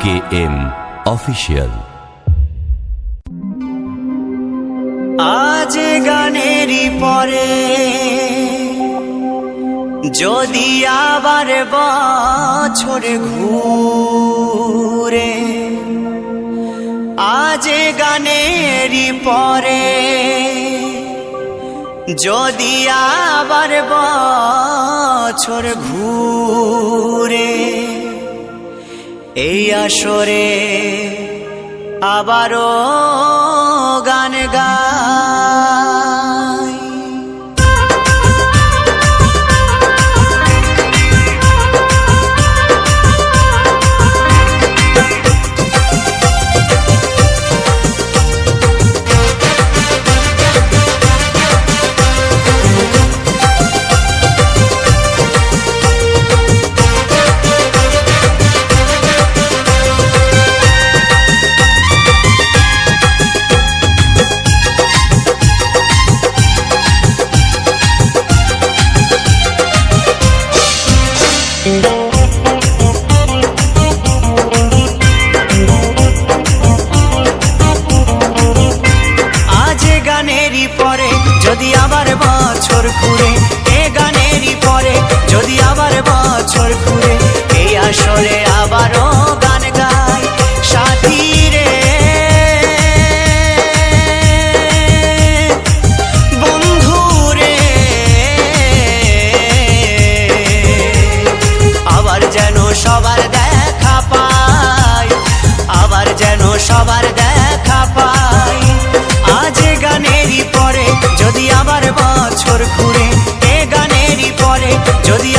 K M official আজ গানেরই পরে যদি আবার বছর ঘুরে, আজ গানেরই পরে যদি আবার বছর ঘুরে এই আসরে আবারও গান গা যদি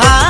ভাই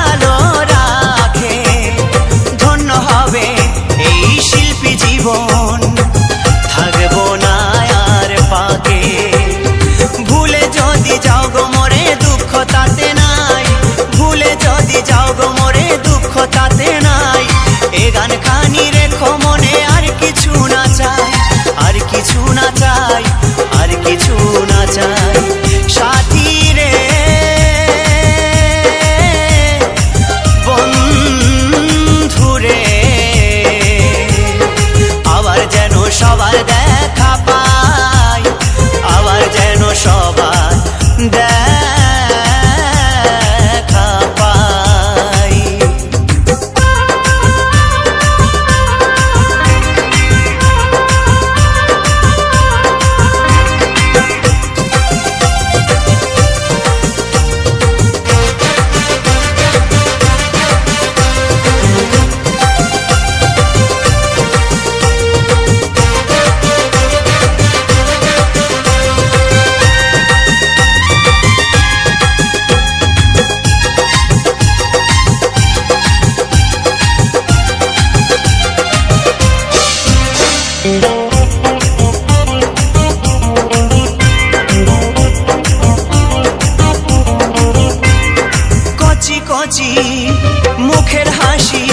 মুখের হাসি,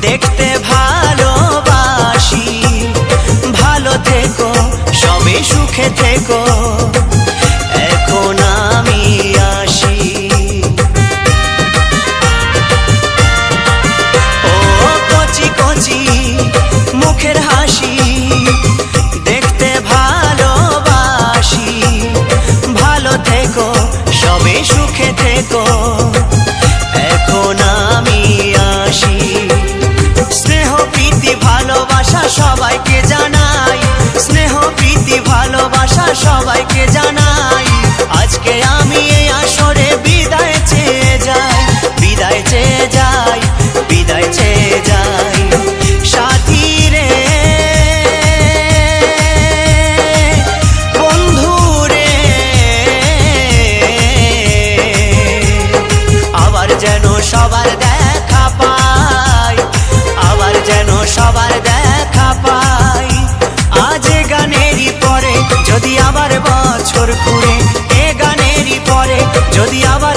দেখতে ভালোবাসি। ভালো থেকো, সবে সুখে থেকো। এখন আমি কচি কচি মুখের হাসি, দেখতে ভালোবাসি। ভালো থেকো, সবে সুখে থেকো। ভালোবাসা সবাইকে জানাই। আজকে যদি আবার